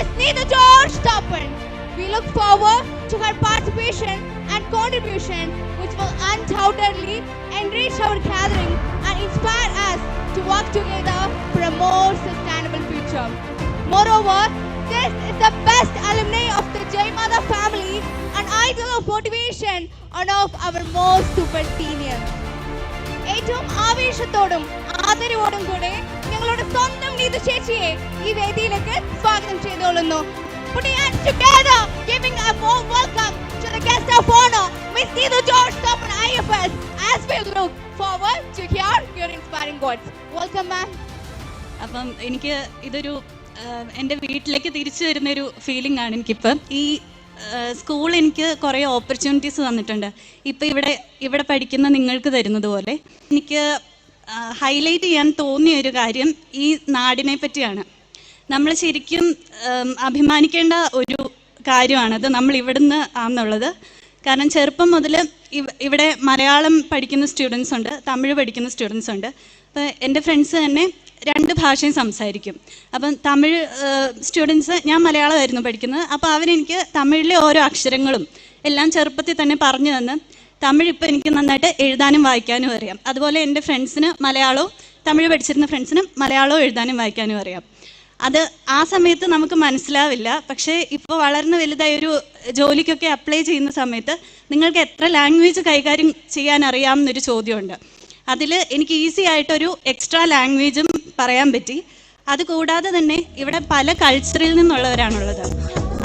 Miss Neither George Toppen. We look forward to her participation and contribution, which will undoubtedly enrich our gathering and inspire us to work together for a more sustainable future. Moreover, this is the best alumni of the Jai Mother family and idol of motivation and of our most super seniors. ഏറ്റവും ആവേശത്തോടും ആദരവോടും കൂടെ ഞങ്ങളുടെ സ്വന്തം നീതു ചേച്ചിയെ ഈ വേദിയിലേക്ക് സ്വാഗതം ചെയ്തുകൊള്ളുന്നു. അപ്പം എനിക്ക് ഇതൊരു എന്റെ വീട്ടിലേക്ക് തിരിച്ചു വരുന്നൊരു ഫീലിംഗ് ആണ് എനിക്കിപ്പം. ഈ സ്കൂൾ എനിക്ക് കുറേ ഓപ്പർച്യൂണിറ്റീസ് തന്നിട്ടുണ്ട്. ഇപ്പം ഇവിടെ ഇവിടെ പഠിക്കുന്ന നിങ്ങൾക്ക് തരുന്നത് പോലെ എനിക്ക് ഹൈലൈറ്റ് ചെയ്യാൻ തോന്നിയ ഒരു കാര്യം ഈ നാടിനെ പറ്റിയാണ്. നമ്മൾ ശരിക്കും അഭിമാനിക്കേണ്ട ഒരു കാര്യമാണത് നമ്മൾ ഇവിടുന്ന് ആണെന്നുള്ളത്. കാരണം ചെറുപ്പം മുതൽ ഇവിടെ മലയാളം പഠിക്കുന്ന സ്റ്റുഡൻസ് ഉണ്ട് തമിഴ് പഠിക്കുന്ന സ്റ്റുഡൻസ് ഉണ്ട്. അപ്പോൾ എന്റെ ഫ്രണ്ട്സ് തന്നെ രണ്ട് ഭാഷയും സംസാരിക്കും. അപ്പം തമിഴ് സ്റ്റുഡൻസ് ഞാൻ മലയാളമായിരുന്നു പഠിക്കുന്നത്. അപ്പോൾ അവരെനിക്ക് തമിഴിലെ ഓരോ അക്ഷരങ്ങളും എല്ലാം ചെറുപ്പത്തിൽ തന്നെ പറഞ്ഞു തന്ന് തമിഴ് ഇപ്പോൾ എനിക്ക് നന്നായിട്ട് എഴുതാനും വായിക്കാനും അറിയാം. അതുപോലെ എന്റെ ഫ്രണ്ട്സിന് മലയാളവും തമിഴ് പഠിച്ചിരുന്ന ഫ്രണ്ട്സിനും മലയാളവും എഴുതാനും വായിക്കാനും അറിയാം. അത് ആ സമയത്ത് നമുക്ക് മനസ്സിലാവില്ല. പക്ഷേ ഇപ്പോൾ വളർന്ന് വലുതായ ഒരു ജോലിക്കൊക്കെ അപ്ലൈ ചെയ്യുന്ന സമയത്ത് നിങ്ങൾക്ക് എത്ര ലാംഗ്വേജ് കൈകാര്യം ചെയ്യാൻ അറിയാം എന്നൊരു ചോദ്യമുണ്ട്. അതിൽ എനിക്ക് ഈസി ആയിട്ടൊരു എക്സ്ട്രാ ലാംഗ്വേജും പറയാൻ പറ്റി. അതുകൂടാതെ തന്നെ ഇവിടെ പല കൾച്ചറിൽ നിന്നുള്ളവരാണുള്ളത്.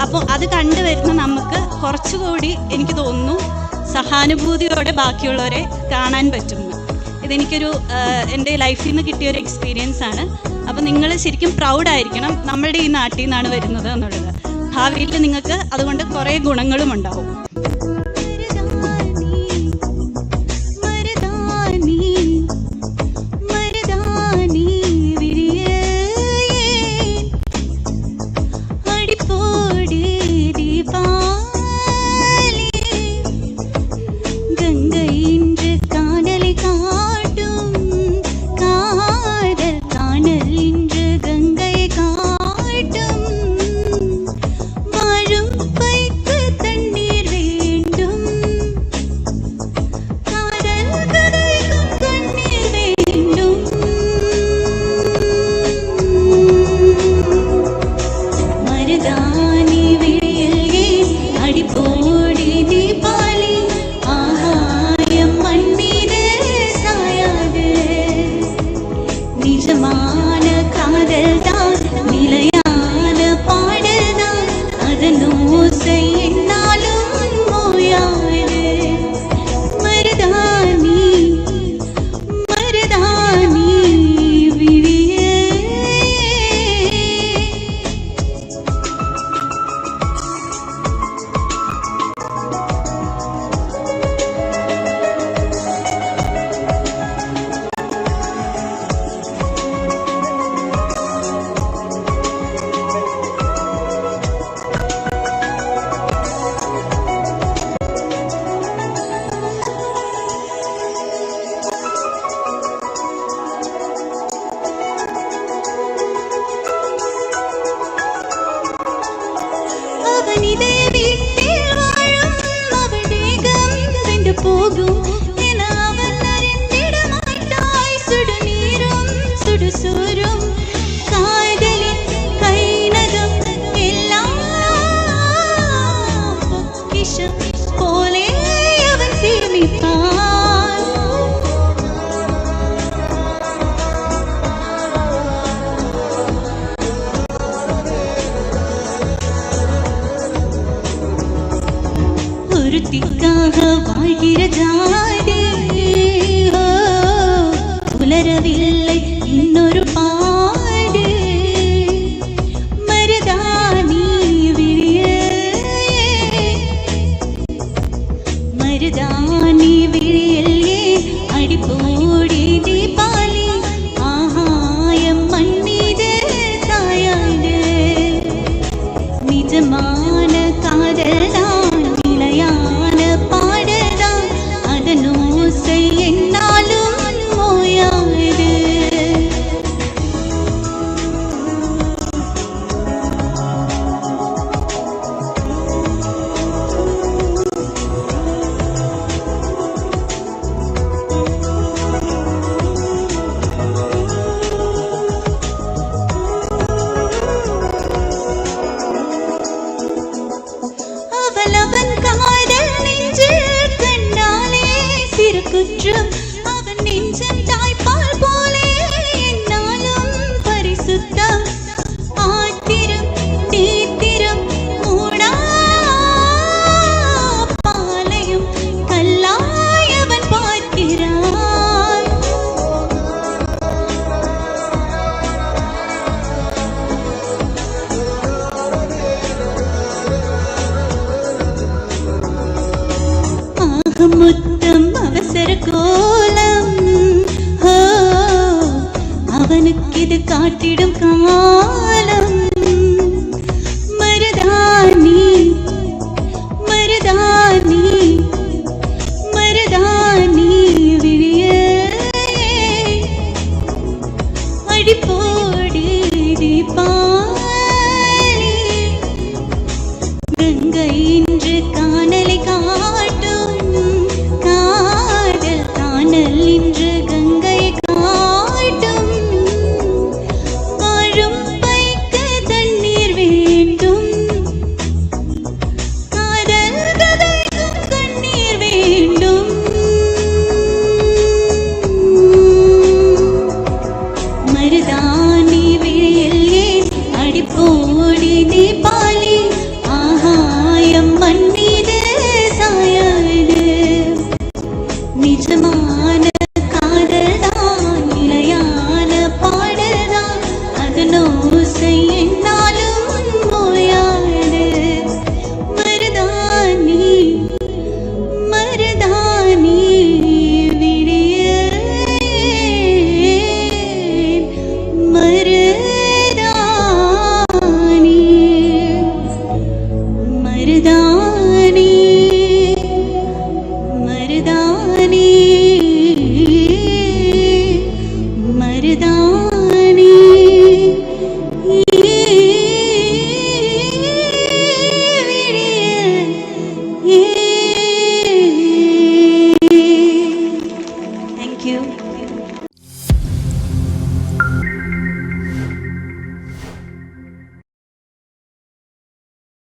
അപ്പോൾ അത് കണ്ടുവരുന്ന നമുക്ക് കുറച്ചുകൂടി എനിക്ക് തോന്നുന്നു സഹാനുഭൂതിയോടെ ബാക്കിയുള്ളവരെ കാണാൻ പറ്റുന്നു. ഇതെനിക്കൊരു എന്റെ ലൈഫിൽ നിന്ന് കിട്ടിയ ഒരു എക്സ്പീരിയൻസ് ആണ്. അപ്പോൾ നിങ്ങൾ ശരിക്കും പ്രൗഡ് ആയിരിക്കണം. നമ്മളുടെ ഈ നാട്ടിൽ നിന്നാണ് വരുന്നത് എന്നുള്ളത്. ഭാവിയിൽ നിങ്ങൾക്ക് അതുകൊണ്ട് കുറേ ഗുണങ്ങളും ഉണ്ടാവും காத்திடும்